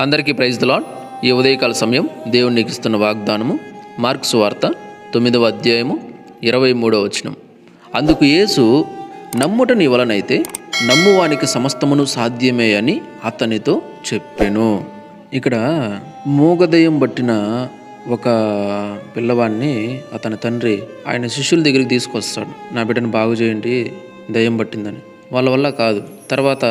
అందరికీ praise lord ఈ ఉదయకాల సమయం దేవుడు ఇస్తున్న వాగ్దానము మార్క్స్ వార్త తొమ్మిదవ అధ్యాయము ఇరవై మూడవ వచనం. అందుకు యేసు నమ్ముట నీ వలనైతే నమ్మువానికి సమస్తమును సాధ్యమే అని అతనితో చెప్పాను. ఇక్కడ మూగదయం పట్టిన ఒక పిల్లవాడిని అతని తండ్రి ఆయన శిష్యుల దగ్గరికి తీసుకొస్తాడు. నా బిడ్డను బాగు చేయండి దయ్యం పట్టిందని. వాళ్ళ వల్ల కాదు. తర్వాత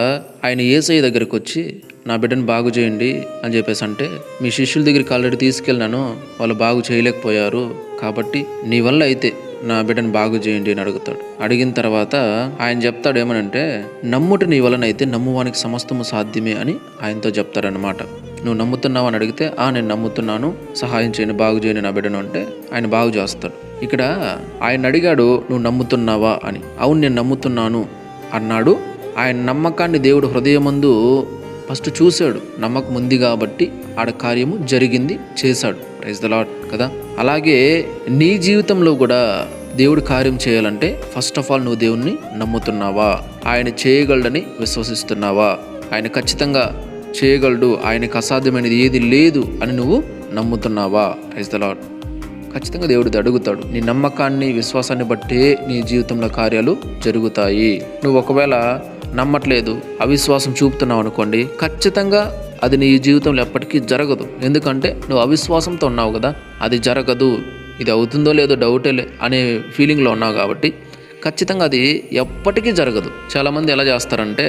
ఆయన ఏసఐ దగ్గరికి వచ్చి నా బిడ్డను బాగు చేయండి అని చెప్పేసి అంటే మీ శిష్యుల దగ్గరికి ఆల్రెడీ తీసుకెళ్ళినాను వాళ్ళు బాగు చేయలేకపోయారు కాబట్టి నీ వల్ల అయితే నా బిడ్డను బాగు చేయండి అని అడుగుతాడు. అడిగిన తర్వాత ఆయన చెప్తాడు ఏమనంటే నమ్ముట నీ వలనైతే నమ్మువానికి సమస్తము సాధ్యమే అని ఆయనతో చెప్తాడనమాట నువ్వు నమ్ముతున్నావు అని అడిగితే ఆ నేను నమ్ముతున్నాను సహాయం చేయండి బాగు చేయని నా బిడ్డను అంటే ఆయన బాగు చేస్తాడు. ఇక్కడ ఆయన అడిగాడు నువ్వు నమ్ముతున్నావా? అని. అవును నేను నమ్ముతున్నాను అన్నాడు. ఆయన నమ్మకాన్ని దేవుడు హృదయమందు ఫస్ట్ చూశాడు నమ్మకం ఉంది కాబట్టి ఆడ కార్యము జరిగింది చేశాడు. ప్రైజ్ ద లాడ్ కదా? అలాగే నీ జీవితంలో కూడా దేవుడు కార్యం చేయాలంటే ఫస్ట్ ఆఫ్ ఆల్ నువ్వు దేవుణ్ణి నమ్ముతున్నావా? ఆయన చేయగలడని విశ్వసిస్తున్నావా? ఆయన ఖచ్చితంగా చేయగలడు ఆయనకు అసాధ్యమైనది ఏది లేదు అని నువ్వు నమ్ముతున్నావా? ప్రైజ్ ద లాడ్ ఖచ్చితంగా దేవుడు అడుగుతాడు. నీ నమ్మకాన్ని విశ్వాసాన్ని బట్టే నీ జీవితంలో కార్యాలు జరుగుతాయి. నువ్వు ఒకవేళ నమ్మట్లేదు అవిశ్వాసం చూపుతున్నావు అనుకోండి ఖచ్చితంగా అది నీ జీవితంలో ఎప్పటికీ జరగదు. ఎందుకంటే నువ్వు అవిశ్వాసంతో ఉన్నావు కదా అది జరగదు ఇది అవుతుందో లేదో డౌటే లే అనే ఫీలింగ్లో ఉన్నావు కాబట్టి ఖచ్చితంగా అది ఎప్పటికీ జరగదు. చాలామంది ఎలా చేస్తారంటే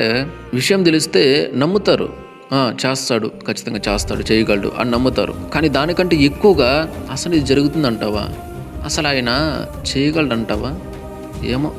విషయం తెలిస్తే నమ్ముతారు. చేస్తాడు ఖచ్చితంగా చేస్తాడు చేయగలడు అని నమ్ముతారు. కానీ దానికంటే ఎక్కువగా అసలు ఇది జరుగుతుందంటావా? అసలు ఆయన చేయగలడంటావా? ఏమో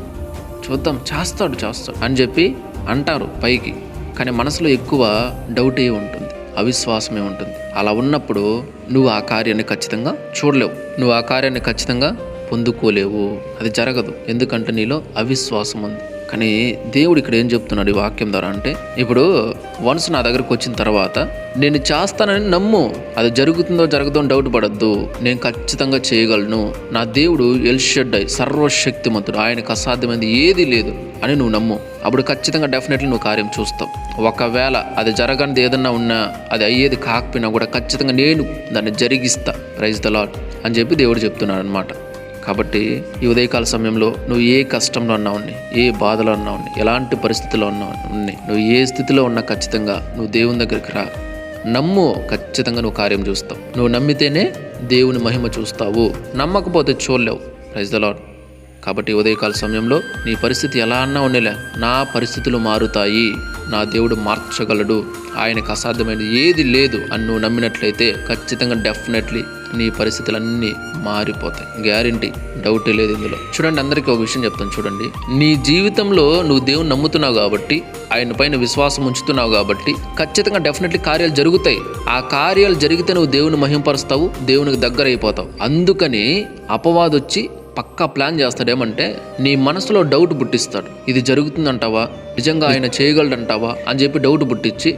చూద్దాం చేస్తాడు చేస్తాడు అని చెప్పి అంటారు పైకి. కానీ మనసులో ఎక్కువ డౌటే ఉంటుంది అవిశ్వాసమే ఉంటుంది. అలా ఉన్నప్పుడు నువ్వు ఆ కార్యాన్ని ఖచ్చితంగా చూడలేవు. నువ్వు ఆ కార్యాన్ని ఖచ్చితంగా పొందుకోలేవు. అది జరగదు. ఎందుకంటే నీలో అవిశ్వాసం ఉంది. కానీ దేవుడు ఇక్కడ ఏం చెప్తున్నాడు ఈ వాక్యం ద్వారా అంటే ఇప్పుడు వన్స్ నా దగ్గరకు వచ్చిన తర్వాత నేను చేస్తానని నమ్ము. అది జరుగుతుందో జరగదో డౌట్ పడద్దు. నేను ఖచ్చితంగా చేయగలను. నా దేవుడు ఎల్షెడ్డై సర్వశక్తిమంతుడు. ఆయనకు అసాధ్యమైనది ఏది లేదు అని నువ్వు నమ్ము. అప్పుడు ఖచ్చితంగా డెఫినెట్లీ నువ్వు కార్యం చూస్తావు. ఒకవేళ అది జరగనిది ఏదన్నా ఉన్నా అది అయ్యేది కాకపోయినా కూడా ఖచ్చితంగా నేను దాన్ని జరిగిస్తా. ప్రైజ్ ద లాట్ అని చెప్పి దేవుడు చెప్తున్నాడు అనమాట కాబట్టి ఈ ఉదయకాల సమయంలో నువ్వు ఏ కష్టంలో ఉన్నావుని ఏ బాధలో ఉన్నావుని ఎలాంటి పరిస్థితిలో ఉన్నావు నువ్వు ఏ స్థితిలో ఉన్నా ఖచ్చితంగా నువ్వు దేవుని దగ్గరికి రా. నమ్ము ఖచ్చితంగా నువ్వు కార్యం చూస్తావు. నువ్వు నమ్మితేనే దేవుని మహిమ చూస్తావు. నమ్మకపోతే చూడలేవు. ప్రైజ్ ద లాడ్ కాబట్టి ఉదయకాల సమయంలో నీ పరిస్థితి ఎలా అన్నా ఉండేలే నా పరిస్థితులు మారుతాయి. నా దేవుడు మార్చగలడు. ఆయనకు అసాధ్యమైనది ఏది లేదు అని నువ్వు నమ్మినట్లయితే ఖచ్చితంగా డెఫినెట్లీ నీ పరిస్థితులన్నీ మారిపోతాయి. గ్యారంటీ డౌట్ లేదు ఇందులో. చూడండి అందరికీ ఒక విషయం చెప్తాను చూడండి. నీ జీవితంలో నువ్వు దేవుని నమ్ముతున్నావు కాబట్టి ఆయన పైన విశ్వాసం ఉంచుతున్నావు కాబట్టి ఖచ్చితంగా డెఫినెట్లీ కార్యాలు జరుగుతాయి. ఆ కార్యాలు జరిగితే నువ్వు దేవుని మహింపరుస్తావు దేవునికి దగ్గర అయిపోతావు అందుకని అపవాదొచ్చి పక్కా ప్లాన్ చేస్తాడేమంటే నీ మనసులో డౌట్ పుట్టిస్తాడు. ఇది జరుగుతుందంటావా? నిజంగా ఆయన చేయగలడంటావా? అని చెప్పి డౌట్ పుట్టించి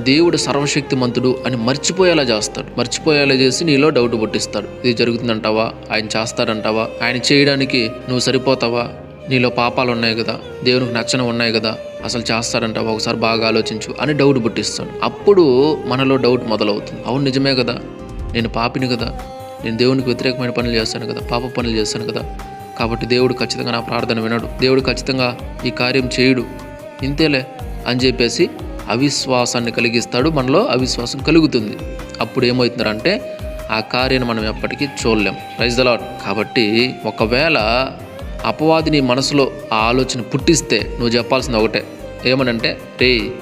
దేవుడు సర్వశక్తిమంతుడు అని మర్చిపోయేలా చేస్తాడు. మర్చిపోయేలా చేసి నీలో డౌట్ పుట్టిస్తాడు. ఇది జరుగుతుందంటావా? ఆయన చేస్తాడంటావా? ఆయన చేయడానికి నువ్వు సరిపోతావా? నీలో పాపాలు ఉన్నాయి కదా? దేవునికి నచ్చని ఉన్నాయి కదా? అసలు చేస్తాడంటావా? ఒకసారి బాగా ఆలోచించు అని డౌట్ పుట్టిస్తాడు. అప్పుడు మనలో డౌట్ మొదలవుతుంది. అవును నిజమే కదా? నేను పాపిని కదా? నేను దేవునికి వ్యతిరేకమైన పనులు చేస్తాను కదా పాప పనులు చేస్తాను కదా. కాబట్టి దేవుడు ఖచ్చితంగా నా ప్రార్థన వినడు. దేవుడు ఖచ్చితంగా ఈ కార్యం చేయడు. ఇంతేలే అని చెప్పేసి అవిశ్వాసాన్ని కలిగిస్తాడు. మనలో అవిశ్వాసం కలుగుతుంది. అప్పుడు ఏమవుతుందంటే ఆ కార్యాన్ని మనం ఎప్పటికీ చూడలేం. ప్రైజ్ ద లాడ్ కాబట్టి ఒకవేళ అపవాది నీ మనసులో ఆ ఆలోచన పుట్టిస్తే నువ్వు చెప్పాల్సింది ఒకటే. ఏమనంటే రే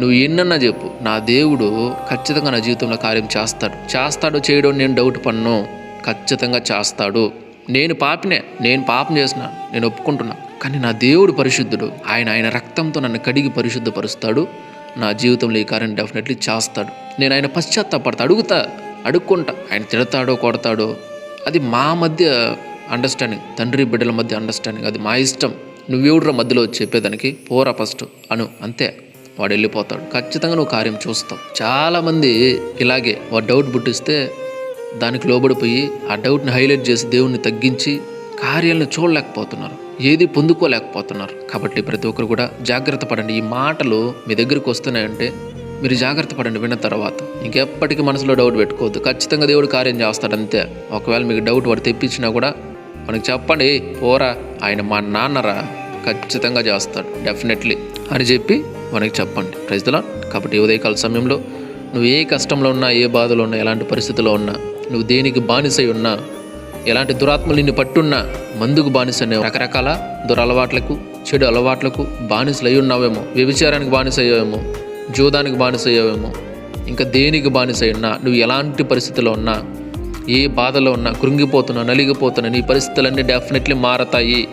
నువ్వు ఎన్నన్నా చెప్పు. నా దేవుడు ఖచ్చితంగా నా జీవితంలో కార్యం చేస్తాడు. చేస్తాడు చేయడం నేను డౌట్ పన్ను ఖచ్చితంగా చేస్తాడు. నేను పాపినే. నేను పాపం చేసిన. నేను ఒప్పుకుంటున్నా. కానీ నా దేవుడు పరిశుద్ధుడు. ఆయన ఆయన రక్తంతో నన్ను కడిగి పరిశుద్ధపరుస్తాడు. నా జీవితంలో ఈ కార్యం డెఫినెట్లీ చేస్తాడు. నేను ఆయన పశ్చాత్తాపడతా. అడుగుతా. అడుక్కుంటా. ఆయన తిడతాడో కొడతాడో. అది మా మధ్య అండర్స్టాండింగ్ తండ్రి బిడ్డల మధ్య అండర్స్టాండింగ్ అది మా ఇష్టం. నువ్వెవడ్రా మధ్యలో వచ్చి చెప్పేదానికి? పోరా ఫస్ట్. అను. అంతే. వాడు వెళ్ళిపోతాడు. ఖచ్చితంగా నువ్వు కార్యం చూస్తావు. చాలామంది ఇలాగే వాడు డౌట్ పుట్టిస్తే దానికి లోబడిపోయి ఆ డౌట్ని హైలైట్ చేసి దేవుణ్ణి తగ్గించి కార్యాలను చూడలేకపోతున్నారు. ఏది పొందుకోలేకపోతున్నారు. కాబట్టి ప్రతి ఒక్కరు కూడా జాగ్రత్త పడండి. ఈ మాటలు మీ దగ్గరికి వస్తున్నాయంటే మీరు జాగ్రత్త పడండి విన్న తర్వాత. ఇంకెప్పటికీ మనసులో డౌట్ పెట్టుకోవద్దు. ఖచ్చితంగా దేవుడు కార్యం చేస్తాడు అంతే. ఒకవేళ మీకు డౌట్ వాడు తెప్పించినా కూడా మనకి చెప్పండి పోరా ఆయన మా నాన్నరా. ఖచ్చితంగా చేస్తాడు. డెఫినెట్లీ అని చెప్పి మనకి చెప్పండి. ప్రజలా కాబట్టి ఉదయకాల సమయంలో నువ్వు ఏ కష్టంలో ఉన్నా ఏ బాధలో ఉన్నా ఎలాంటి పరిస్థితిలో ఉన్నా నువ్వు దేనికి బానిసై ఉన్నా ఎలాంటి దురాత్మలు నిన్ను పట్టున్నా మందుకు బానిస రకరకాల దురలవాట్లకు చెడు అలవాట్లకు బానిసలు అయి ఉన్నావేమో. వ్యభిచారానికి బానిస అయ్యావేమో జూదానికి బానిస అయ్యావేమో ఇంకా దేనికి బానిస ఉన్నా నువ్వు ఎలాంటి పరిస్థితిలో ఉన్నా ఏ బాధలో ఉన్నా కృంగిపోతున్నా నలిగిపోతున్నా నీ పరిస్థితులన్నీ డెఫినెట్లీ మారతాయి.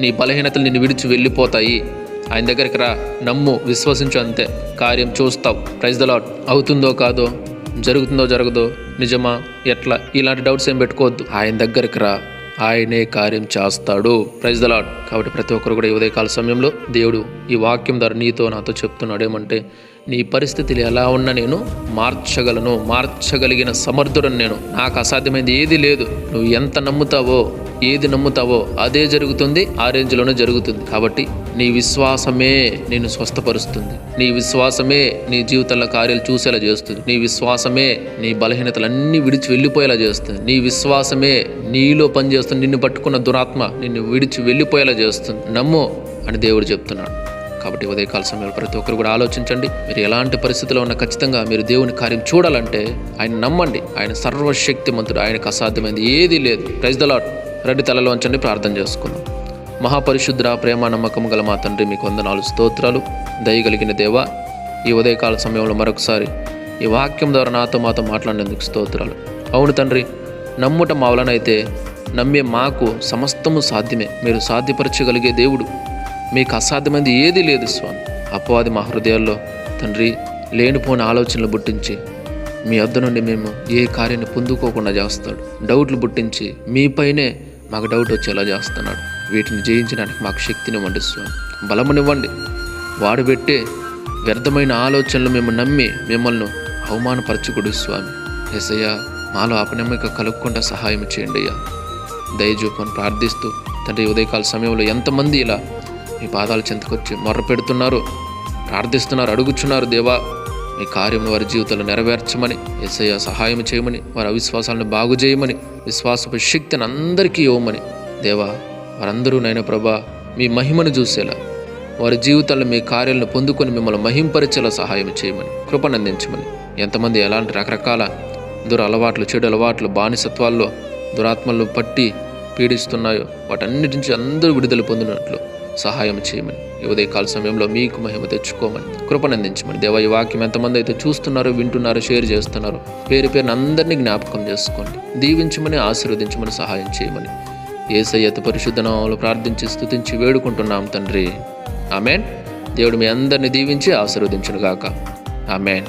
నీ బలహీనతలు నిన్ను విడిచి వెళ్ళిపోతాయి. ఆయన దగ్గరికి రా. నమ్ము విశ్వసించు అంతే. కార్యం చూస్తావు. ప్రైజ్ ద లాడ్ అవుతుందో కాదో జరుగుతుందో జరగదో నిజమా ఎట్లా? ఇలాంటి డౌట్స్ ఏం పెట్టుకోవద్దు. ఆయన దగ్గరికి రా. ఆయనే కార్యం చేస్తాడు. ప్రైజ్ ద లాడ్ కాబట్టి ప్రతి ఒక్కరు కూడా ఈ ఉదయకాల సమయంలో దేవుడు ఈ వాక్యం ద్వారా నీతో నాతో చెప్తున్నాడు. ఏమంటే నీ పరిస్థితులు ఎలా ఉన్నా నేను మార్చగలను. మార్చగలిగిన సమర్థుడని నేను. నాకు అసాధ్యమైంది ఏది లేదు. నువ్వు ఎంత నమ్ముతావో ఏది నమ్ముతావో అదే జరుగుతుంది ఆ రేంజ్లోనే జరుగుతుంది. కాబట్టి నీ విశ్వాసమే నేను స్వస్థపరుస్తుంది. నీ విశ్వాసమే నీ జీవితంలో కార్యాలు చూసేలా చేస్తుంది. నీ విశ్వాసమే నీ బలహీనతలన్నీ విడిచి వెళ్ళిపోయేలా చేస్తుంది. నీ విశ్వాసమే నీలో పనిచేస్తుంది నిన్ను పట్టుకున్న దురాత్మ నిన్ను విడిచి వెళ్ళిపోయేలా చేస్తుంది. నమ్ము అని దేవుడు చెప్తున్నాడు. కాబట్టి ఉదయకాల సమయంలో ప్రతి ఒక్కరు కూడా ఆలోచించండి. మీరు ఎలాంటి పరిస్థితిలో ఉన్న ఖచ్చితంగా మీరు దేవుని కార్యం చూడాలంటే ఆయన నమ్మండి. ఆయన సర్వశక్తిమంతుడు. ఆయనకు అసాధ్యమైంది ఏదీ లేదు. ప్రైజ్ ద లాట్ రెడ్డి తలలోంచండి ప్రార్థన చేసుకుందాం. మహాపరిశుద్ర ప్రేమ నమ్మకం గల మా తండ్రి మీకు వందనాలు స్తోత్రాలు దయగలిగిన దేవ ఈ ఉదయకాల సమయంలో మరొకసారి ఈ వాక్యం ద్వారా నాతో మాతో మాట్లాడినందుకు స్తోత్రాలు. అవును తండ్రి నమ్ముట మా వలనైతే నమ్మే మాకు సమస్తము సాధ్యమే. మీరు సాధ్యపరచగలిగే దేవుడు మీకు అసాధ్యమైనది ఏదీ లేదు స్వామి. అపవాది మా హృదయాల్లో తండ్రి లేనిపోని ఆలోచనలు పుట్టించి మీ వద్ద నుండి మేము ఏ కార్యాన్ని పొందుకోకుండా చేస్తాడు. డౌట్లు పుట్టించి మీపైనే మాకు డౌట్ వచ్చేలా చేస్తున్నాడు. వీటిని జయించడానికి మాకు శక్తినివ్వండి స్వామి. బలమునివ్వండి. వాడు పెట్టే వ్యర్థమైన ఆలోచనలు మేము నమ్మి మిమ్మల్ని అవమానపరచుకుడు స్వామి. ఎసయ్య మాలో అపనమ్మిక కలుక్కుండా సహాయం చేయండి అయ్యా. దయచూపని ప్రార్థిస్తూ తండ్రి ఉదయకాల సమయంలో ఎంతమంది ఇలా మీ పాదాల చెంతకొచ్చి మొర్ర పెడుతున్నారు? ప్రార్థిస్తున్నారు అడుగుచున్నారు దేవా. మీ కార్యం వారి జీవితంలో నెరవేర్చమని ఎస్ఐ సహాయం చేయమని వారి అవిశ్వాసాలను బాగు చేయమని విశ్వాసపు శక్తిని అందరికీ ఇవ్వమని. దేవా వారందరూ నైనా ప్రభా మీ మహిమను చూసేలా వారి జీవితాల్లో మీ కార్యాలను పొందుకొని మిమ్మల్ని మహింపరిచేలా సహాయం చేయమని కృపనందించమని ఎంతమంది ఎలాంటి రకరకాల దుర అలవాట్లు చెడు అలవాట్లు బానిసత్వాల్లో దురాత్మలను పట్టి పీడిస్తున్నాయో వాటన్నిటి నుంచి అందరూ విడుదల పొందినట్లు సహాయం చేయమని. ఈ ఉదయకాల సమయంలో మీకు మహిమ తెచ్చుకోమని. కృపనందించమని దేవ ఈ వాక్యం ఎంతమంది అయితే చూస్తున్నారో వింటున్నారో షేర్ చేస్తున్నారో పేరు పేరున అందరినీ జ్ఞాపకం చేసుకోండి. దీవించమని ఆశీర్వదించమని సహాయం చేయమని. ఏసయ్యత పరిశుద్ధనామలు ప్రార్థించి స్థుతించి వేడుకుంటున్నాం తండ్రి. ఆమెన్. దేవుడు మీ అందరిని దీవించి ఆశీర్వదించునుగాక. ఆమెన్.